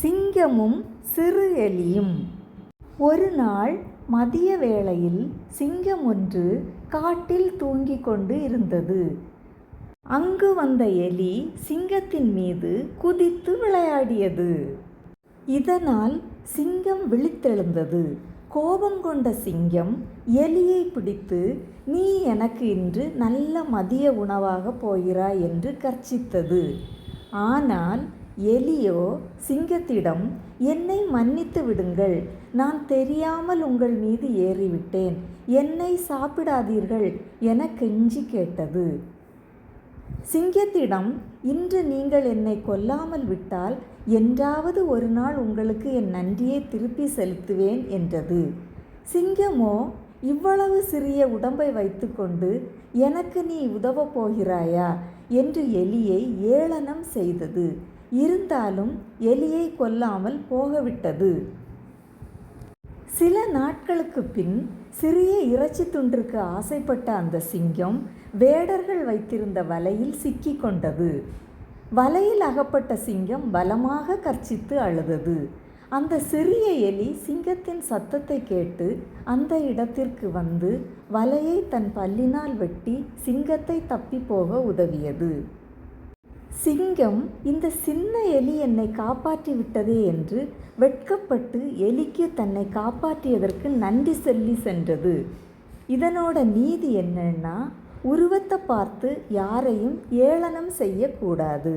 சிங்கமும் சிறு எலியும். ஒரு நாள் மதிய வேளையில் சிங்கம் ஒன்று காட்டில் தூங்கிக் கொண்டு இருந்தது. அங்கு வந்த எலி சிங்கத்தின் மீது குதித்து விளையாடியது. இதனால் சிங்கம் விழித்தெழுந்தது. கோபம் கொண்ட சிங்கம் எலியை பிடித்து நீ எனக்கு இன்று நல்ல மதிய உணவாக போகிறாய் என்று கர்ச்சித்தது. ஆனால் எலியோ சிங்கத்திடம் என்னை மன்னித்து விடுங்கள். நான் தெரியாமல் உங்கள் மீது ஏறிவிட்டேன். என்னை சாப்பிடாதீர்கள் என கெஞ்சி கேட்டது. சிங்கத்திடம் இன்று நீங்கள் என்னை கொல்லாமல் விட்டால் என்றாவது ஒரு நாள் உங்களுக்கு என் நன்றியை திருப்பி செலுத்துவேன் என்றது. சிங்கமோ இவ்வளவு சிறிய உடம்பை வைத்துக்கொண்டு எனக்கு நீ உதவப் போகிறாயா? என்று எலியை ஏளனம் செய்தது. இருந்தாலும் எலியை கொல்லாமல் போகவிட்டது. சில நாட்களுக்கு பின் சிறிய இறைச்சி துண்டிற்கு ஆசைப்பட்ட அந்த சிங்கம் வேடர்கள் வைத்திருந்த வலையில் சிக்கிக்கொண்டது வலையில் அகப்பட்ட சிங்கம் பலமாக கர்ச்சித்து அழுதது. அந்த சிறிய எலி சிங்கத்தின் சத்தத்தை கேட்டு அந்த இடத்திற்கு வந்து வலையை தன் பல்லினால் வெட்டி சிங்கத்தை தப்பி போக உதவியது. சிங்கம் இந்த சின்ன எலி என்னை காப்பாற்றி விட்டதே என்று வெட்கப்பட்டு எலிக்கு தன்னை காப்பாற்றியதற்கு நன்றி சொல்லி சென்றது. இதனோட நீதி என்னன்னா உருவத்தை பார்த்து யாரையும் ஏளனம் செய்யக்கூடாது.